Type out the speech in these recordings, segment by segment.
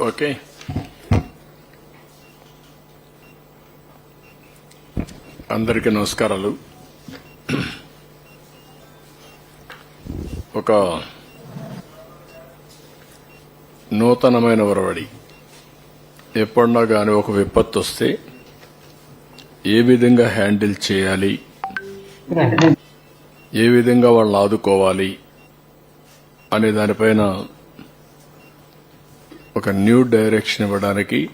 Okay అందరికీ నమస్కారాలు. ఒక నూతనమైన ఒరవడి ఎప్పుడన్నా కానీ ఒక విపత్తు వస్తే ఏ విధంగా హ్యాండిల్ చేయాలి? ఏ విధంగా వాళ్ళని ఆదుకోవాలి? అనే దానిపైన ఒక న్యూ డైరెక్షన్ ఇవ్వడానికి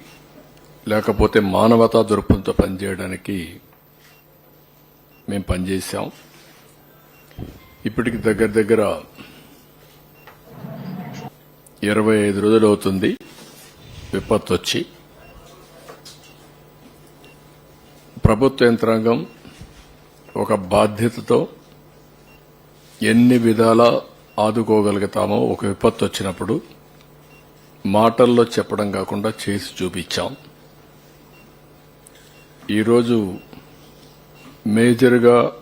లేకపోతే మానవతా దృక్పథంతో పనిచేయడానికి మేము పనిచేశాం. ఇప్పటికి దగ్గర దగ్గర ఇరవై ఐదు రోజులు అవుతుంది. విపత్తు వచ్చి ప్రభుత్వ యంత్రాంగం ఒక బాధ్యతతో ఎన్ని విధాలా ఆదుకోగలుగుతామో ఒక విపత్తు వచ్చినప్పుడు మాటల్లో చెప్పడం కాకుండా చేసి చూపించాం. ఈరోజు మేజర్గా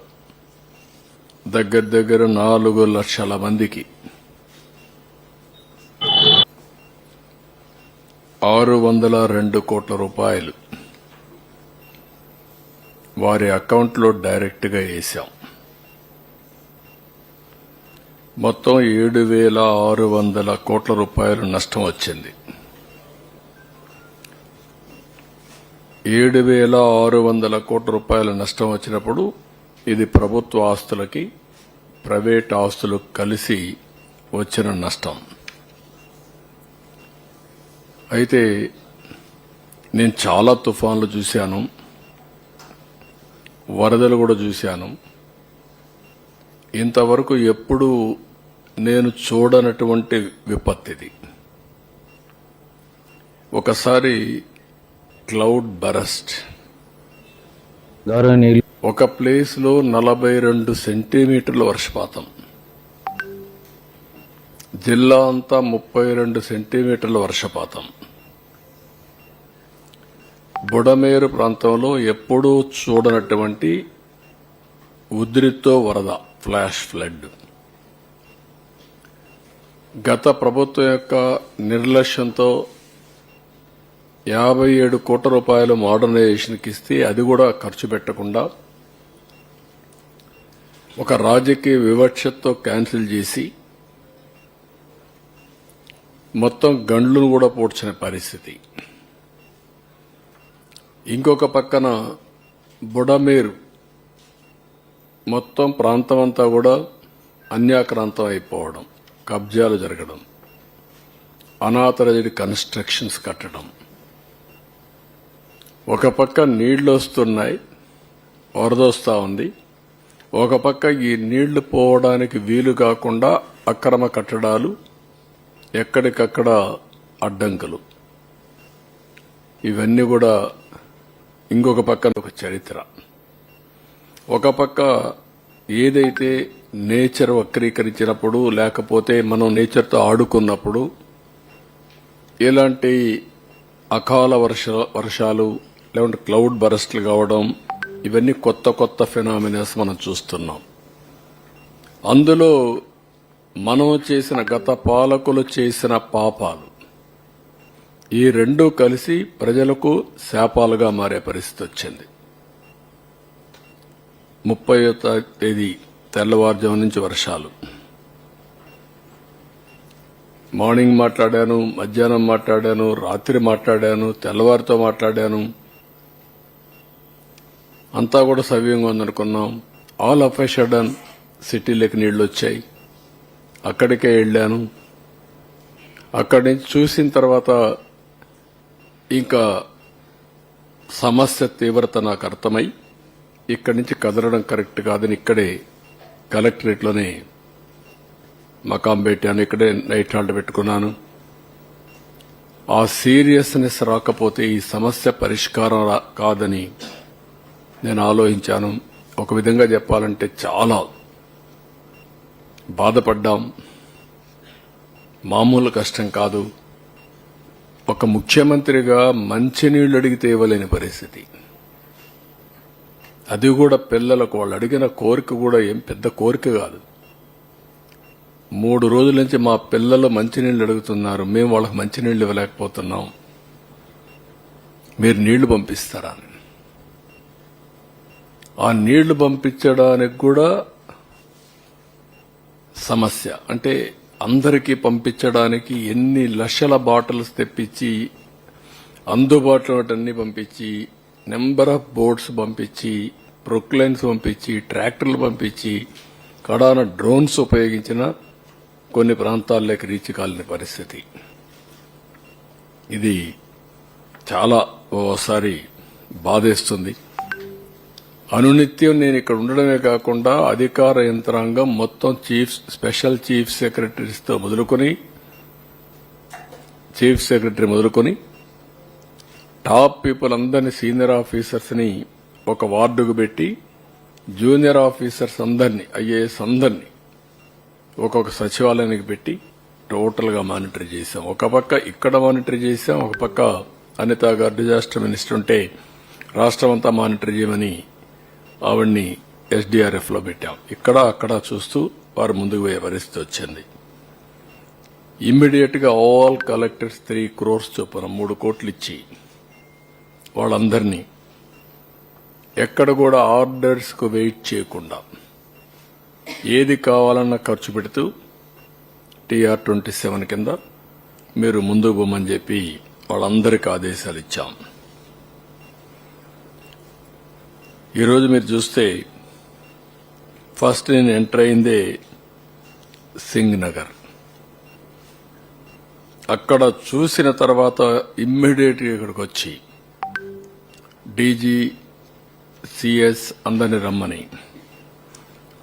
దగ్గర దగ్గర నాలుగు లక్షల మందికి ఆరు వందల రెండు కోట్ల రూపాయలు వారి అకౌంట్లో డైరెక్ట్గా వేశాం. మొత్తం ఏడు వేల ఆరు వందల కోట్ల రూపాయలు నష్టం వచ్చింది. ఏడు వేల ఆరు వందల కోట్ల రూపాయల నష్టం వచ్చినప్పుడు ఇది ప్రభుత్వ ఆస్తులకి ప్రైవేట్ ఆస్తులు కలిసి వచ్చిన నష్టం. అయితే నేను చాలా తుఫాన్లు చూశాను. వరదలు కూడా చూశాను. ఇంతవరకు ఎప్పుడూ నేను చూడనటువంటి విపత్తిది. ఒకసారి క్లౌడ్ బరస్ట్. గౌరవనీయులు ఒక ప్లేస్లో నలభై రెండు సెంటీమీటర్ల వర్షపాతం. జిల్లా అంతా ముప్పై రెండు సెంటీమీటర్ల వర్షపాతం. బుడమేరు ప్రాంతంలో ఎప్పుడూ చూడనటువంటి ఉద్రితో వరద ఫ్లాష్ ఫ్లడ్. గత ప్రభుత్వం యొక్క నిర్లక్ష్యంతో యాభై ఏడు కోట్ల రూపాయలు మోడర్నైజేషన్కి ఇస్తే అది కూడా ఖర్చు పెట్టకుండా ఒక రాజకీయ వివక్షతో క్యాన్సిల్ చేసి మొత్తం గండ్లను కూడా పూడ్చిన పరిస్థితి. ఇంకొక పక్కన బుడమేరు మొత్తం ప్రాంతం అంతా కూడా అన్యాక్రాంతం అయిపోవడం. కబ్జాలు జరగడం అనాథరైజ్డ్ కన్స్ట్రక్షన్స్ కట్టడం. ఒక పక్క నీళ్ళు వస్తున్నాయి వరదొస్తా ఉంది. ఒక పక్క ఈ నీళ్ళు పోవడానికి వీలు కాకుండా అక్రమ కట్టడాలు ఎక్కడికక్కడ అడ్డంకులు. ఇవన్నీ కూడా ఇంకొక పక్కన ఒక చరిత్ర. ఒక పక్క ఏదైతే నేచర్ వక్రీకరించినప్పుడు లేకపోతే మనం నేచర్తో ఆడుకున్నప్పుడు ఇలాంటి అకాల వర్ష వర్షాలు లేకుంటే క్లౌడ్ బరస్ట్లు కావడం ఇవన్నీ కొత్త కొత్త ఫినామినాస్ మనం చూస్తున్నాం. అందులో మనం చేసిన గత పాలకులు చేసిన పాపాలు ఈ రెండూ కలిసి ప్రజలకు శాపాలుగా మారే పరిస్థితి వచ్చింది. ముప్పై తేదీ తెల్లవారుజాము నుంచి వర్షాలు. మార్నింగ్ మాట్లాడాను మధ్యాహ్నం మాట్లాడాను రాత్రి మాట్లాడాను తెల్లవారితో మాట్లాడాను. అంతా కూడా సవ్యంగా ఉందనుకున్నాం ఆల్ ఆఫ్ ఎ షడన్ సిటీలోకి నీళ్ళు వచ్చాయి. అక్కడికే వెళ్ళాను. అక్కడి నుంచి చూసిన తర్వాత ఇంకా సమస్య తీవ్రత నాకు అర్థమై ఇక్కడి నుంచి కదలడం కరెక్ట్ కాదని ఇక్కడే కలెక్టరేట్లోనే మకాం పెట్టాను ఇక్కడే నైట్ హాల్ట్ పెట్టుకున్నాను. ఆ సీరియస్నెస్ రాకపోతే ఈ సమస్య పరిష్కారం కాదని నేను ఆలోచించాను. ఒక విధంగా చెప్పాలంటే చాలా బాధపడ్డాం. మామూలు కష్టం కాదు. ఒక ముఖ్యమంత్రిగా మంచినీళ్ళు అడిగితే ఇవ్వలేని పరిస్థితి. అది కూడా పిల్లలకు వాళ్ళు అడిగిన కోరిక కూడా ఏం పెద్ద కోరిక కాదు. మూడు రోజుల నుంచి మా పిల్లలు మంచినీళ్ళు అడుగుతున్నారు. మేము వాళ్ళకి మంచినీళ్ళు ఇవ్వలేకపోతున్నాం. మీరు నీళ్ళు పంపిస్తారా అని. ఆ నీళ్ళు పంపించడానికి కూడా సమస్య. అంటే అందరికీ పంపించడానికి ఎన్ని లక్షల బాటిల్స్ తెప్పించి అందుబాటులో అన్ని పంపించి నెంబర్ ఆఫ్ బోట్స్ పంపించి ప్రొక్లైన్స్ పంపించి ట్రాక్టర్లు పంపించి కడాన డ్రోన్స్ ఉపయోగించిన కొన్ని ప్రాంతాల్లోకి రీచ్ కాలని పరిస్థితి. ఇది చాలా ఓసారి బాధేస్తుంది. అనునిత్యం నేను ఇక్కడ ఉండడమే కాకుండా అధికార యంత్రాంగం మొత్తం చీఫ్ స్పెషల్ చీఫ్ సెక్రటరీస్తో మొదలుకొని చీఫ్ సెక్రటరీ మొదలుకొని టాప్ పీపుల్ అందరినీ సీనియర్ ఆఫీసర్స్ని ఒక వార్డుకు పెట్టి జూనియర్ ఆఫీసర్స్ అందరినీ ఐఏఎస్ అందరినీ ఒక్కొక్క సచివాలయానికి పెట్టి టోటల్గా మానిటర్ చేశాం. ఒక పక్క ఇక్కడ మానిటర్ చేశాం ఒక పక్క అనిత గారు డిజాస్టర్ మినిస్టర్ ఉంటే రాష్ట్రం అంతా మానిటర్ చేయమని ఆవిడ్ని ఎస్డీఆర్ఎఫ్లో పెట్టాం. ఇక్కడ అక్కడ చూస్తూ వారు ముందుకు పోయే పరిస్థితి వచ్చింది. ఇమ్మీడియట్గా ఆల్ కలెక్టర్స్ త్రీ క్రోర్స్ చొప్పున మూడు కోట్లు ఇచ్చి వాళ్ళందరినీ ఎక్కడ కూడా ఆర్డర్స్కు వెయిట్ చేయకుండా ఏది కావాలన్నా ఖర్చు పెడుతూ టీఆర్ ట్వంటీ సెవెన్ కింద మీరు ముందుకు పోమని చెప్పి వాళ్ళందరికీ ఆదేశాలు ఇచ్చాం. ఈరోజు మీరు చూస్తే ఫస్ట్ నేను ఎంటర్ అయిందే సింగ్ నగర్. అక్కడ చూసిన తర్వాత ఇమ్మీడియట్గా ఇక్కడికి వచ్చి డీజీ సిఎస్ అందరిని రమ్మని.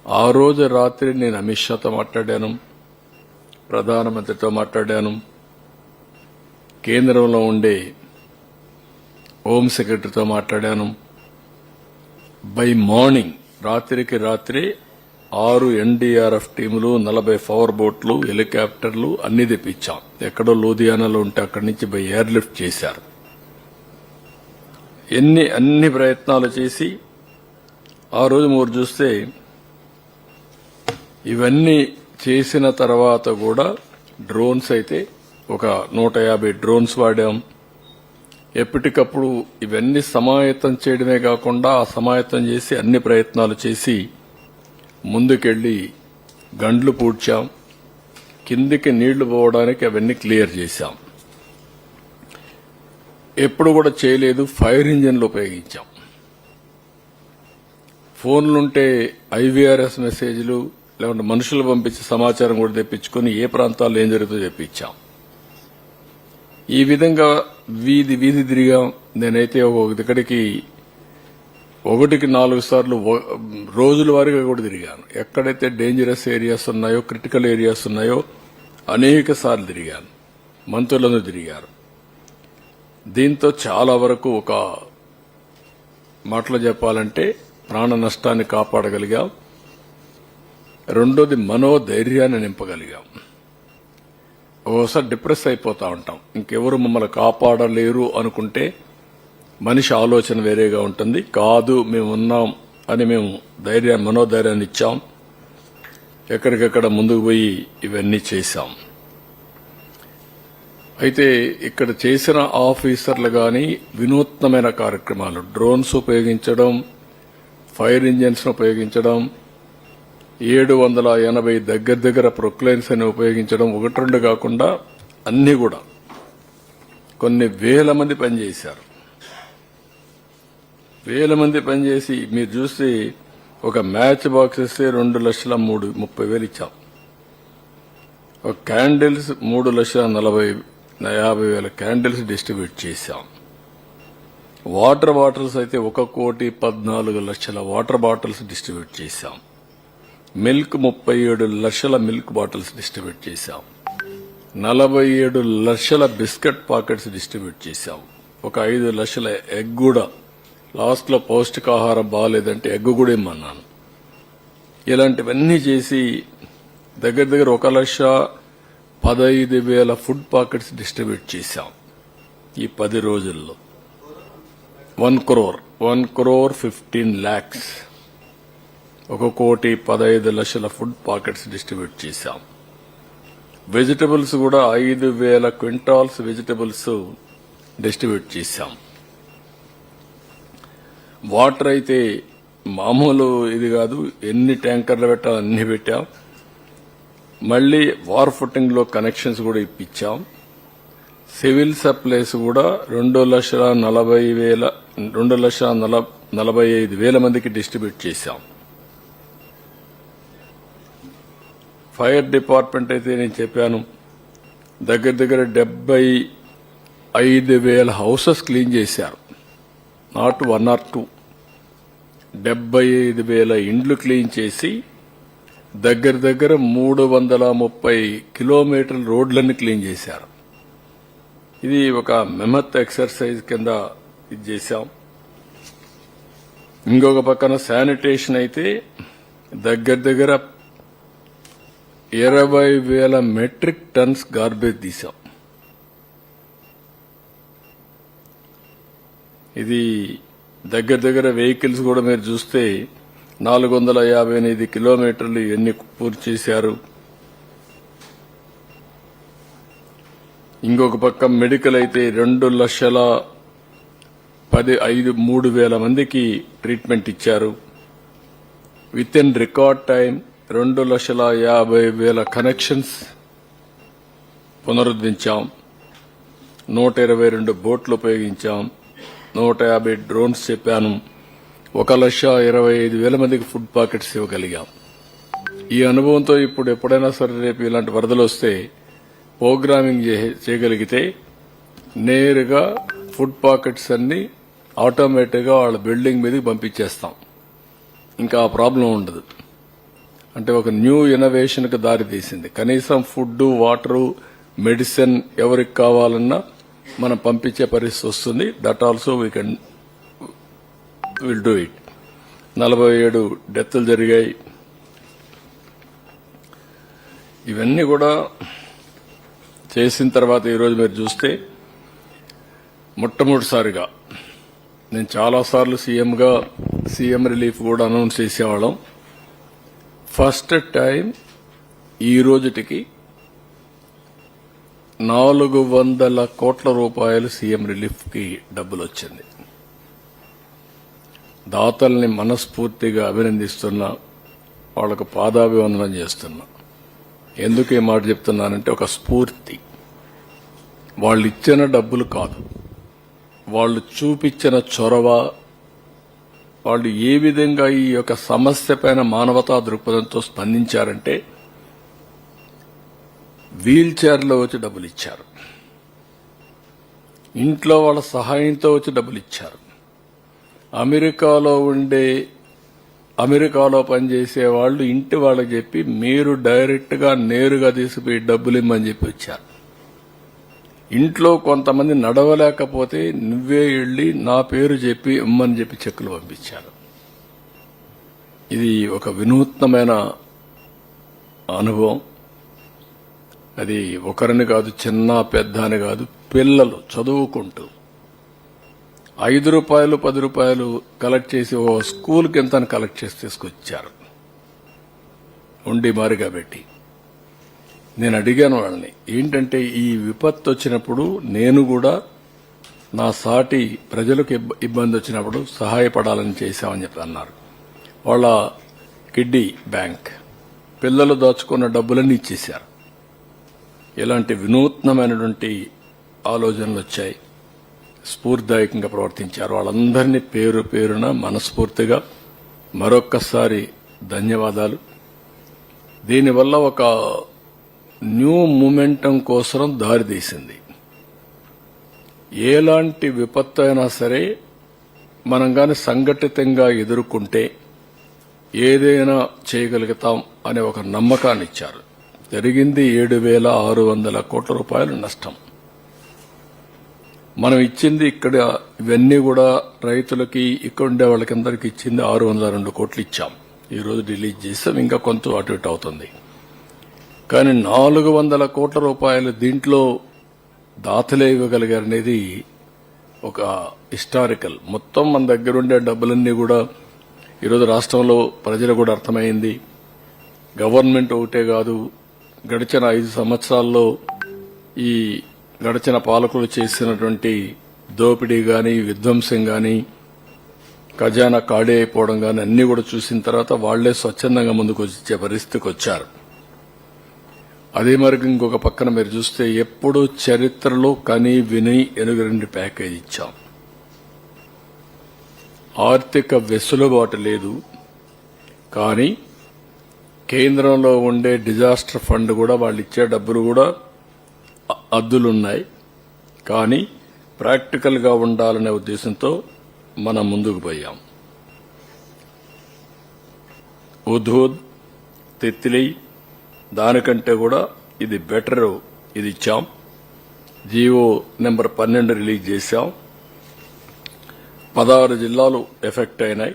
ఆ రోజు రాత్రి నేను అమిత్ షాతో మాట్లాడాను. ప్రధానమంత్రితో మాట్లాడాను. కేంద్రంలో ఉండే హోమ్ సెక్రటరీతో మాట్లాడాను. బై మార్నింగ్ రాత్రికి రాత్రి ఆరు ఎన్డీఆర్ఎఫ్ టీములు నలభై పవర్ బోట్లు హెలికాప్టర్లు అన్ని తెప్పించాం. ఎక్కడో లూధియానాలో ఉంటే అక్కడి నుంచి బై ఎయిర్ లిఫ్ట్ చేశారు. ఎన్ని అన్ని ప్రయత్నాలు చేసి ఆ రోజు మీరు చూస్తే ఇవన్నీ చేసిన తర్వాత కూడా డ్రోన్స్ అయితే ఒక నూట యాభై డ్రోన్స్ వాడాం. ఎప్పటికప్పుడు ఇవన్నీ సమాయత్తం చేయడమే కాకుండా ఆ సమాయత్తం చేసి అన్ని ప్రయత్నాలు చేసి ముందుకెళ్ళి గండ్లు పూడ్చాం. కిందికి నీళ్ళు పోవడానికి అవన్నీ క్లియర్ చేశాం. ఎప్పుడు కూడా చేయలేదు ఫైర్ ఇంజన్లు ఉపయోగించాం. ఫోన్లుంటే ఐవీఆర్ఎస్ మెసేజ్లు లేకుంటే మనుషులు పంపించే సమాచారం కూడా తెప్పించుకొని ఏ ప్రాంతాల్లో ఏం జరుగుతుందో తెప్పించాం. ఈ విధంగా వీధి వీధి తిరిగాం. నేనైతే ఒక దగ్గరికి ఒకటికి నాలుగు సార్లు రోజుల వారీగా కూడా తిరిగాను. ఎక్కడైతే డేంజరస్ ఏరియాస్ ఉన్నాయో క్రిటికల్ ఏరియాస్ ఉన్నాయో అనేక సార్లు తిరిగాను. మంత్రులందరూ తిరిగారు. దీంతో చాలా వరకు ఒక మాటలో చెప్పాలంటే ప్రాణ నష్టాన్ని కాపాడగలిగాం. రెండోది మనోధైర్యాన్ని నింపగలిగాం. ఒకసారి డిప్రెస్ అయిపోతూ ఉంటాం. ఇంకెవరు మమ్మల్ని కాపాడలేరు అనుకుంటే మనిషి ఆలోచన వేరేగా ఉంటుంది. కాదు మేము ఉన్నాం అని మేము ధైర్యాన్ని మనోధైర్యాన్ని ఇచ్చాం. ఎక్కడికెక్కడ ముందుకు పోయి ఇవన్నీ చేశాం. అయితే ఇక్కడ చేసిన ఆఫీసర్లు గాని వినూత్నమైన కార్యక్రమాలు. డ్రోన్స్ ఉపయోగించడం ఫైర్ ఇంజిన్స్ ఉపయోగించడం ఏడు వందల ఎనభై దగ్గర దగ్గర ప్రొక్లైన్స్ అని ఉపయోగించడం ఒకటి రెండు కాకుండా అన్ని కూడా. కొన్ని వేల మంది పనిచేశారు. వేల మంది పనిచేసి మీరు చూస్తే ఒక మ్యాచ్ బాక్స్ ఇస్తే రెండు లక్షల మూడు ముప్పై వేలు ఇచ్చాం. ఒక క్యాండిల్స్ మూడు లక్షల నలభై యాభై వేల క్యాండిల్స్ డిస్ట్రిబ్యూట్ చేశాం. వాటర్ బాటిల్స్ అయితే ఒక కోటి పద్నాలుగు లక్షల వాటర్ బాటిల్స్ డిస్ట్రిబ్యూట్ చేశాం. మిల్క్ ముప్పై ఏడు లక్షల మిల్క్ బాటిల్స్ డిస్ట్రిబ్యూట్ చేశాం. నలభై ఏడు లక్షల బిస్కెట్ పాకెట్స్ డిస్ట్రిబ్యూట్ చేశాం. ఒక ఐదు లక్షల ఎగ్ కూడా. లాస్ట్లో పౌష్టికాహారం బాగాలేదంటే ఎగ్ కూడా ఇమ్మన్నాను. ఇలాంటివన్నీ చేసి దగ్గర దగ్గర ఒక లక్ష పదహైదు వేల ఫుడ్ పాకెట్స్ డిస్ట్రిబ్యూట్ చేశాం ఈ పది రోజుల్లో. One crore one crore fifteen lakhs ఒక కోటి పదహైదు లక్షల ఫుడ్ పాకెట్స్ డిస్ట్రిబ్యూట్ చేశాం. వెజిటబుల్స్ కూడా ఐదు వేల క్వింటాల్స్ వెజిటబుల్స్ డిస్ట్రిబ్యూట్ చేశాం. వాటర్ అయితే మామూలు ఇది కాదు ఎన్ని ట్యాంకర్లు పెట్టాలి అన్ని పెట్టాం. మళ్ళీ వార్ ఫుటింగ్లో కనెక్షన్స్ కూడా ఇప్పించాం. సివిల్ సప్లైస్ కూడా రెండు లక్షల నలభై వేల రెండు లక్షల నలభై ఐదు వేల మందికి డిస్ట్రిబ్యూట్ చేశాం. ఫైర్ డిపార్ట్మెంట్ అయితే నేను చెప్పాను దగ్గర దగ్గర డెబ్బై ఐదు వేల హౌసెస్ క్లీన్ చేశారు. Not one or two. డెబ్బై ఐదు వేల ఇండ్లు క్లీన్ చేసి దగ్గర దగ్గర మూడు వందల ముప్పై కిలోమీటర్ల రోడ్లన్నీ క్లీన్ చేశారు. ఇది ఒక మెమత్ ఎక్సర్సైజ్ కింద ఇది చేశాం. ఇంకొక పక్కన శానిటేషన్ అయితే దగ్గర దగ్గర ఇరవై వేల మెట్రిక్ టన్స్ గార్బేజ్ తీసాం ఇది దగ్గర దగ్గర వెహికల్స్ కూడా మీరు చూస్తే నాలుగు వందల యాభై ఎనిమిది కిలోమీటర్లు ఎన్ని పూర్తి చేశారు? ఇంకొక పక్క మెడికల్ అయితే రెండు లక్షల పది ఐదు మూడు వేల మందికి ట్రీట్మెంట్ ఇచ్చారు. విత్ ఇన్ రికార్డ్ టైం రెండు లక్షల యాభై వేల కనెక్షన్స్ పునరుద్ధరించాం. నూట ఇరవై రెండు బోట్లు ఉపయోగించాం. నూట యాభై డ్రోన్స్ చెప్పాను. ఒక లక్ష ఇరవై ఐదు వేల మందికి ఫుడ్ పాకెట్స్ ఇవ్వగలిగాం. ఈ అనుభవంతో ఇప్పుడు ఎప్పుడైనా సరే రేపు ఇలాంటి వరదలు వస్తే ప్రోగ్రామింగ్ చే- చేయగలిగితే నేరుగా ఫుడ్ పాకెట్స్ అన్ని ఆటోమేటిక్గా వాళ్ళ బిల్డింగ్ మీదకి పంపించేస్తాం. ఇంకా ఆ ప్రాబ్లం ఉండదు. అంటే ఒక న్యూ ఇన్నోవేషన్ దారితీసింది దారి తీసింది. కనీసం ఫుడ్ వాటర్ మెడిసిన్ ఎవరికి కావాలన్నా మనం పంపించే పరిస్థితి వస్తుంది. That also we can will do it. నలభై ఏడు డెత్లు జరిగాయి. ఇవన్నీ కూడా చేసిన తర్వాత ఈరోజు మీరు చూస్తే మొట్టమొదటిసారిగా నేను చాలాసార్లు సీఎంగా సీఎం రిలీఫ్ కూడా అనౌన్స్ చేసేవాళ్ళం. ఫస్ట్ టైం ఈ రోజుటికి నాలుగు వందల కోట్ల రూపాయలు సీఎం రిలీఫ్కి డబ్బులు వచ్చింది దాతల్ని మనస్ఫూర్తిగా అభినందిస్తున్నా వాళ్ళకు పాదాభివందనం చేస్తున్నా. ఎందుకు ఈ మాట చెప్తున్నానంటే ఒక స్ఫూర్తి. వాళ్ళు ఇచ్చిన డబ్బులు కాదు. వాళ్ళు చూపించిన చొరవ వాళ్ళు ఏ విధంగా ఈ యొక్క సమస్య పైన మానవతా దృక్పథంతో స్పందించారంటే వీల్ చైర్లో వచ్చి డబ్బులు ఇచ్చారు. ఇంట్లో వాళ్ళ సహాయంతో వచ్చి డబ్బులు ఇచ్చారు. అమెరికాలో ఉండే అమెరికాలో పనిచేసే వాళ్ళు ఇంటి వాళ్ళకి చెప్పి మీరు డైరెక్ట్గా నేరుగా తీసుకుపోయి డబ్బులు ఇమ్మని చెప్పి వచ్చారు. ఇంట్లో కొంతమంది నడవలేకపోతే నువ్వే వెళ్ళి నా పేరు చెప్పి ఇమ్మని చెప్పి చెక్కులు పంపించారు. ఇది ఒక వినూత్నమైన అనుభవం. అది ఒకరిని కాదు చిన్న పెద్ద అని కాదు పిల్లలు చదువుకుంటూ ఐదు రూపాయలు పది రూపాయలు కలెక్ట్ చేసి ఓ స్కూల్కి ఎంత అని కలెక్ట్ చేసి తీసుకొచ్చారు. ఉండి మారిగా పెట్టి. నేను అడిగాను వాళ్ళని ఏంటంటే ఈ విపత్తు వచ్చినప్పుడు నేను కూడా నా సాటి ప్రజలకు ఇబ్బ- ఇబ్బంది వచ్చినప్పుడు సహాయపడాలని చేశామని చెప్పి అన్నారు. వాళ్ళ కిడ్డీ బ్యాంక్. పిల్లలు దాచుకున్న డబ్బులన్నీ ఇచ్చేశారు. ఇలాంటి వినూత్నమైనటువంటి ఆలోచనలు వచ్చాయి. స్ఫూర్తిదాయకంగా ప్రవర్తించారు. వాళ్ళందరినీ పేరు పేరున మనస్ఫూర్తిగా మరొక్కసారి ధన్యవాదాలు. దీనివల్ల ఒక న్యూ మూమెంటం కోసం దారితీసింది ఎలాంటి విపత్తు అయినా సరే మనం గాని సంఘటితంగా ఎదుర్కొంటే ఏదైనా చేయగలుగుతాం అనే ఒక నమ్మకాన్ని ఇచ్చారు జరిగింది ఏడు వేల ఆరు వందల కోట్ల రూపాయలు నష్టం. మనం ఇచ్చింది ఇక్కడ ఇవన్నీ కూడా రైతులకి ఇక్కడ ఉండే వాళ్ళకందరికి ఇచ్చింది ఆరు వందల రెండు కోట్లు ఇచ్చాం. ఈ రోజు రిలీజ్ చేస్తాం ఇంకా కొంత అటు ఇటు అవుతుంది. కానీ నాలుగు వందల కోట్ల రూపాయలు దీంట్లో దాతలే ఇవ్వగలిగారనేది ఒక హిస్టారికల్. మొత్తం మన దగ్గర ఉండే డబ్బులన్నీ కూడా ఈరోజు రాష్ట్రంలో ప్రజలు కూడా అర్థమైంది. గవర్నమెంట్ ఒకటే కాదు గడిచిన ఐదు సంవత్సరాల్లో ఈ గడిచిన పాలకులు చేసినటువంటి దోపిడీ గాని విధ్వంసం గాని ఖజానా ఖాళీ అయిపోవడం గాని అన్ని కూడా చూసిన తర్వాత వాళ్ళే స్వచ్ఛందంగా ముందుకు వచ్చే పరిస్థితికి వచ్చారు. అదే మరి ఇంకొక పక్కన మీరు చూస్తే ఎప్పుడు చరిత్రలో కని విని ఎనుగరండి ప్యాకేజ్ ఇచ్చాం. ఆర్థిక వెసులుబాటు లేదు. కానీ కేంద్రంలో ఉండే డిజాస్టర్ ఫండ్ కూడా వాళ్ళు ఇచ్చే డబ్బులు కూడా అద్దులున్నాయి. కానీ ప్రాక్టికల్గా ఉండాలనే ఉద్దేశంతో మనం ముందుకు పోయాం. ఉధూద్ తిత్లీ దానికంటే కూడా ఇది బెటర్ ఇది ఇచ్చాం జీవో నెంబర్ పన్నెండు రిలీజ్ చేశాం. పదహారు జిల్లాలు ఎఫెక్ట్ అయినాయి.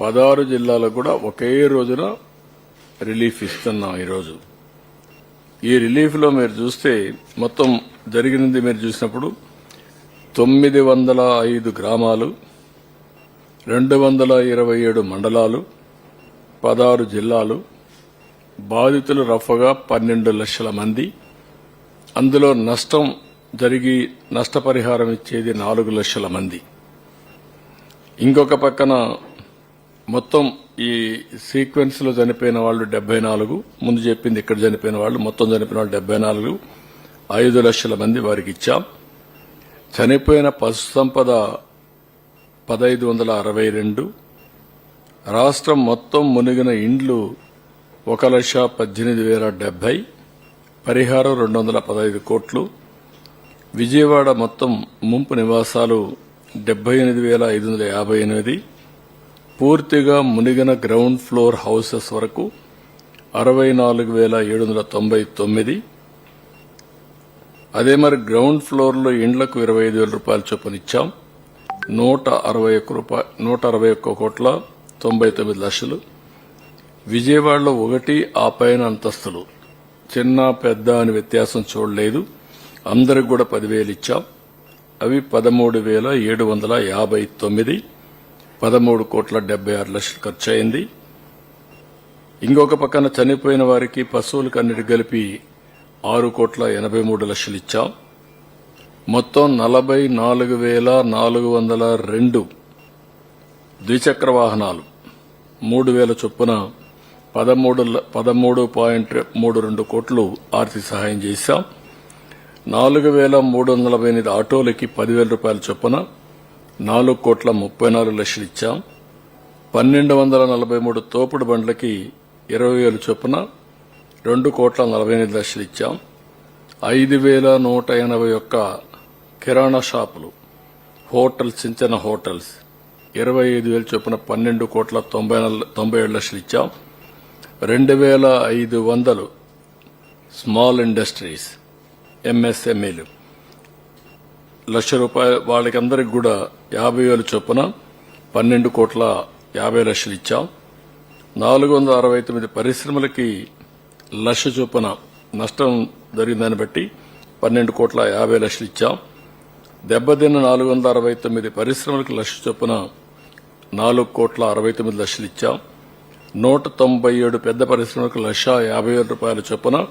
పదహారు జిల్లాలకు కూడా ఒకే రోజున రిలీఫ్ ఇస్తున్నాం ఈరోజు. ఈ రిలీఫ్లో మీరు చూస్తే మొత్తం జరిగినది మీరు చూసినప్పుడు తొమ్మిది వందల ఐదు గ్రామాలు రెండు వందల ఇరవై ఏడు మండలాలు పదహారు జిల్లాలు బాధితులు రఫగా పన్నెండు లక్షల మంది. అందులో నష్టం జరిగి నష్టపరిహారం ఇచ్చేది నాలుగు లక్షల మంది. ఇంకొక పక్కన మొత్తం ఈ సీక్వెన్స్లో చనిపోయిన వాళ్ళు డెబ్బై నాలుగు ముందు చెప్పింది ఇక్కడ చనిపోయిన వాళ్ళు మొత్తం చనిపోయిన వాళ్ళు డెబ్బై నాలుగు ఐదు లక్షల మంది వారికి ఇచ్చాం. చనిపోయిన పశు సంపద పదైదు వందల అరవై రెండు రాష్ట్రం మొత్తం మునిగిన ఇండ్లు ఒక లక్ష పద్దెనిమిది వేల డెబ్బై పరిహారం రెండు వందల పదహైదు కోట్లు విజయవాడ మొత్తం ముంపు నివాసాలు డెబ్బై ఎనిమిది వేల ఐదు వందల యాభై ఎనిమిది పూర్తిగా మునిగిన గ్రౌండ్ ఫ్లోర్ హౌసెస్ వరకు అరవై నాలుగు వేల ఏడు వందల తొంభై తొమ్మిది. అదే మరి గ్రౌండ్ ఫ్లోర్లో ఇండ్లకు ఇరవై ఐదు వేల రూపాయలు చొప్పున ఇచ్చాం నూట అరవై ఒక్క రూపాయ నూట అరవై ఒక్క కోట్ల తొంభై తొమ్మిది లక్షలు. విజయవాడలో ఒకటి ఆ పైన అంతస్తులు. చిన్న పెద్ద అని వ్యత్యాసం చూడలేదు. అందరికి కూడా పదివేలు ఇచ్చాం. అవి పదమూడు వేల ఏడు వందల యాభై తొమ్మిది. పదమూడు కోట్ల డెబ్బై ఆరు లక్షలు ఖర్చు అయింది ఇంకొక పక్కన చనిపోయిన వారికి పశువులకు అన్నిటి కలిపి ఆరు కోట్ల ఎనభై మూడు లక్షలు ఇచ్చాం. మొత్తం నలభై నాలుగు వేల నాలుగు వందల రెండు ద్విచక్ర వాహనాలు. మూడు వేల చొప్పున పదమూడు పదమూడు పాయింట్ మూడు రెండు కోట్లు ఆర్థిక సహాయం చేశాం. నాలుగు వేల మూడు వందల ఎనిమిది ఆటోలకి పదివేల రూపాయల చొప్పున నాలుగు కోట్ల ముప్పై నాలుగు లక్షలు ఇచ్చాం. పన్నెండు వందల నలభై మూడు తోపుడు బండ్లకి ఇరవై వేలు చొప్పున రెండు కోట్ల నలభై ఎనిమిది లక్షలు ఇచ్చాం. ఐదు వేల నూట ఎనభై ఒక్క కిరాణా షాపులు హోటల్స్ చిన్న చిన్న హోటల్స్. ఇరవై ఐదు వేలు చొప్పున పన్నెండు కోట్ల తొంభై తొంభై ఏడు లక్షలు ఇచ్చాం. రెండు వేల ఐదు వందలు స్మాల్ ఇండస్ట్రీస్ ఎంఎస్ఎంఈలు. లక్ష రూపాయలు వాళ్ళకి అందరికి కూడా యాభై వేలు చొప్పున పన్నెండు కోట్ల యాభై లక్షలు ఇచ్చాం. నాలుగు వందల అరవై తొమ్మిది పరిశ్రమలకి లక్ష చొప్పున నష్టం జరిగిందని బట్టి పన్నెండు కోట్ల యాభై లక్షలు ఇచ్చాం. దెబ్బతిన్న నాలుగు వందల అరవై తొమ్మిది పరిశ్రమలకు లక్ష చొప్పున నాలుగు కోట్ల అరవై తొమ్మిది లక్షలు ఇచ్చాం. నూట తొంభై ఏడు పెద్ద పరిశ్రమలకు లక్ష యాభై వేల రూపాయల చొప్పున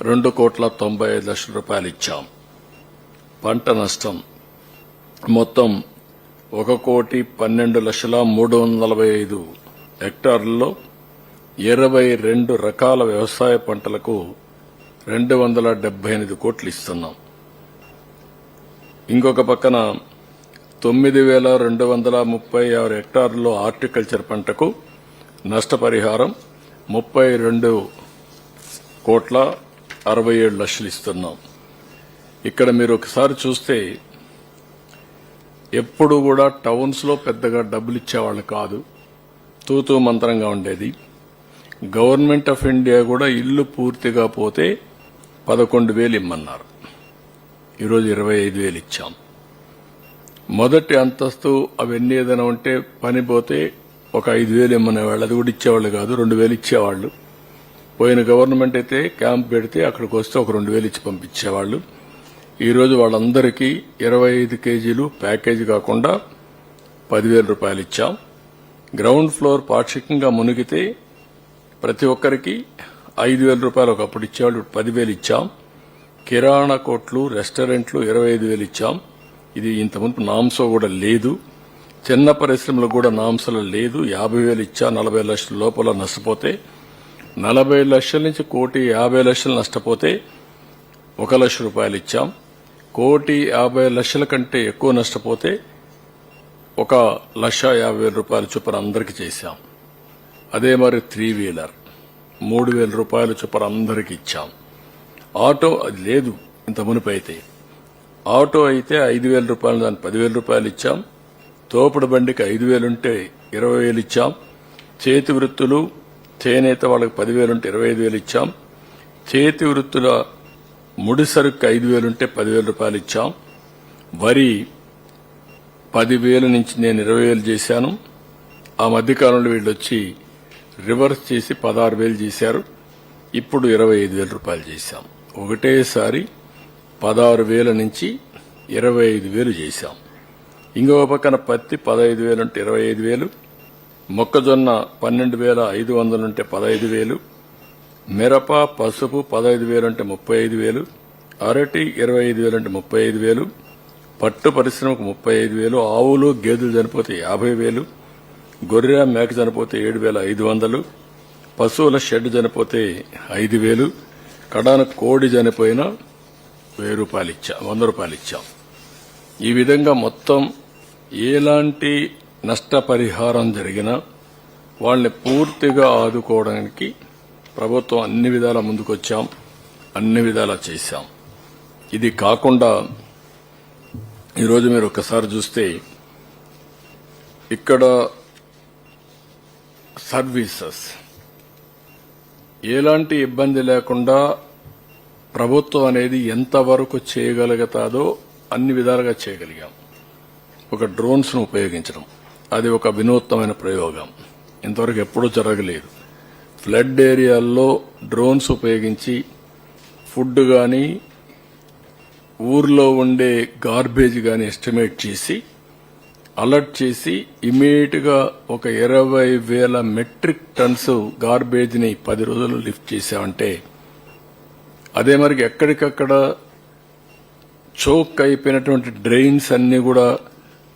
రెండు కోట్ల తొంభై ఐదు లక్షల రూపాయలు ఇచ్చాం. పంట నష్టం. మొత్తం ఒక కోటి పన్నెండు లక్షల మూడు వందల నలభై ఐదు హెక్టార్లలో ఇరవై రెండు రకాల వ్యవసాయ పంటలకు రెండు వందల డెబ్బై ఎనిమిది కోట్లు ఇస్తున్నాం. ఇంకొక పక్కన తొమ్మిది వేల రెండు వందల ముప్పై ఆరు హెక్టార్లలో హార్టికల్చర్ పంటకు నష్టపరిహారం ముప్పై రెండు కోట్ల అరవై ఏడు లక్షలు ఇస్తున్నాం. ఇక్కడ మీరు ఒకసారి చూస్తే ఎప్పుడు కూడా టౌన్స్లో పెద్దగా డబ్బులు ఇచ్చేవాళ్ళు కాదు. తూతూ మంత్రంగా ఉండేది. గవర్నమెంట్ ఆఫ్ ఇండియా కూడా ఇల్లు పూర్తిగా పోతే పదకొండు వేలు ఇమ్మన్నారు. ఈరోజు ఇరవై ఐదు వేలు ఇచ్చాం. మొదటి అంతస్తు అవన్నీ ఏదైనా ఉంటే పని పోతే ఒక ఐదు వేలు ఇమ్మనేవాళ్ళు అది కూడా ఇచ్చేవాళ్ళు కాదు రెండు వేలు ఇచ్చేవాళ్ళు. పోయిన గవర్నమెంట్ అయితే క్యాంప్ పెడితే అక్కడికి వస్తే ఒక రెండు వేలు ఇచ్చి పంపించేవాళ్ళు. ఈరోజు వాళ్ళందరికీ ఇరవై ఐదు కేజీలు ప్యాకేజీ కాకుండా పదివేల రూపాయలు ఇచ్చాం. గ్రౌండ్ ఫ్లోర్ పాక్షికంగా మునిగితే ప్రతి ఒక్కరికి ఐదు వేల రూపాయలు ఒకప్పుడు ఇచ్చేవాళ్ళు పదివేలు ఇచ్చాం. కిరాణా కొట్లు రెస్టారెంట్లు ఇరవై ఐదు వేలు ఇచ్చాం. ఇది ఇంతకుముందు నాంసో కూడా లేదు. చిన్న పరిశ్రమలు కూడా నాంసలో లేదు. యాభై వేలు ఇచ్చా నలభై లక్షల లోపల నష్టపోతే నలభై లక్షల నుంచి కోటి యాభై లక్షలు నష్టపోతే ఒక లక్ష రూపాయలు ఇచ్చాం. కోటి యాభై లక్షల కంటే ఎక్కువ నష్టపోతే ఒక లక్ష యాభై వేల రూపాయల చొప్పున అందరికీ చేశాం. అదే మరి త్రీ వీలర్. మూడు వేల రూపాయల చొప్పున అందరికీ ఇచ్చాం. ఆటో అది లేదు ఇంత మునుపు అయితే ఆటో అయితే ఐదు వేల రూపాయలు దాని పదివేల రూపాయలు ఇచ్చాం. తోపుడు బండికి ఐదు వేలుంటే ఇరవై వేలు ఇచ్చాం. చేతి వృత్తులు చేనేత వాళ్ళకి పదివేలు ఉంటే ఇరవై ఐదు వేలు ఇచ్చాం. చేతి వృత్తుల ముడి సరుకు ఐదు వేలుంటే పదివేల రూపాయలు ఇచ్చాం. వరి పదివేల నుంచి నేను ఇరవై వేలు చేశాను. ఆ మధ్యకాలంలో వీళ్ళు వచ్చి రివర్స్ చేసి పదహారు వేలు చేశారు. ఇప్పుడు ఇరవై ఐదు వేల రూపాయలు చేశాం. ఒకటేసారి పదహారు వేల నుంచి ఇరవై ఐదు వేలు చేశాం. ఇంకో పక్కన పత్తి పదహైదు వేలు ఉంటే ఇరవై ఐదు వేలు. మొక్కజొన్న పన్నెండు వేల ఐదు వందలుంటే పదహైదు వేలు. మిరప పసుపు పదహైదు వేలు అంటే ముప్పై ఐదు వేలు అరటి ఇరవై ఐదు వేలు అంటే ముప్పై ఐదు వేలు పట్టు పరిశ్రమకు ముప్పై ఐదు వేలు ఆవులు గేదెలు చనిపోతే యాభై వేలు గొర్రె మేక చనిపోతే ఏడు వేల ఐదు వందలు పశువుల షెడ్ చనిపోతే ఐదు వేలు కడాన కోడి చనిపోయినా వెయ్యి రూపాయలు ఇచ్చా వంద రూపాయలు ఇచ్చాం. ఈ విధంగా మొత్తం ఎలాంటి నష్టపరిహారం జరిగినా వాళ్ళని పూర్తిగా ఆదుకోవడానికి ప్రభుత్వం అన్ని విధాల ముందుకొచ్చాం అన్ని విధాలా చేశాం. ఇది కాకుండా ఈరోజు మీరు ఒకసారి చూస్తే ఇక్కడ సర్వీసెస్. ఎలాంటి ఇబ్బంది లేకుండా ప్రభుత్వం అనేది ఎంతవరకు చేయగలుగుతాదో అన్ని విధాలుగా చేయగలిగాం. ఒక డ్రోన్స్ను ఉపయోగించడం అది ఒక వినూత్నమైన ప్రయోగం. ఇంతవరకు ఎప్పుడూ జరగలేదు. ఫ్లడ్ ఏరియాల్లో డ్రోన్స్ ఉపయోగించి ఫుడ్ కానీ ఊర్లో ఉండే గార్బేజ్ కానీ ఎస్టిమేట్ చేసి అలర్ట్ చేసి ఇమీడియట్గా ఒక ఇరవై వేల మెట్రిక్ టన్స్ గార్బేజ్ని పది రోజులు లిఫ్ట్ చేశామంటే అదే మరి ఎక్కడికక్కడ చోక్ అయిపోయినటువంటి డ్రైన్స్ అన్ని కూడా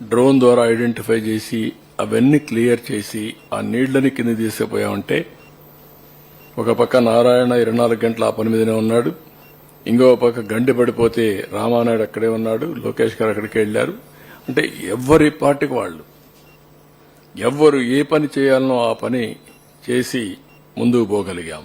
డ్రోన్ ద్వారా ఐడెంటిఫై చేసి అవన్నీ క్లియర్ చేసి ఆ నీళ్ళని కింద తీసుకుపోయామంటే ఒక పక్క నారాయణ ఇరవై నాలుగు గంటల ఆ పని మీదనే ఉన్నాడు. ఇంకో పక్క గండి పడిపోతే రామానాయుడు అక్కడే ఉన్నాడు. లోకేష్ గారు అక్కడికి వెళ్ళారు అంటే ఎవరి పార్టీకి వాళ్ళు? ఎవ్వరు ఏ పని చేయాలనో ఆ పని చేసి ముందుకు పోగలిగాం.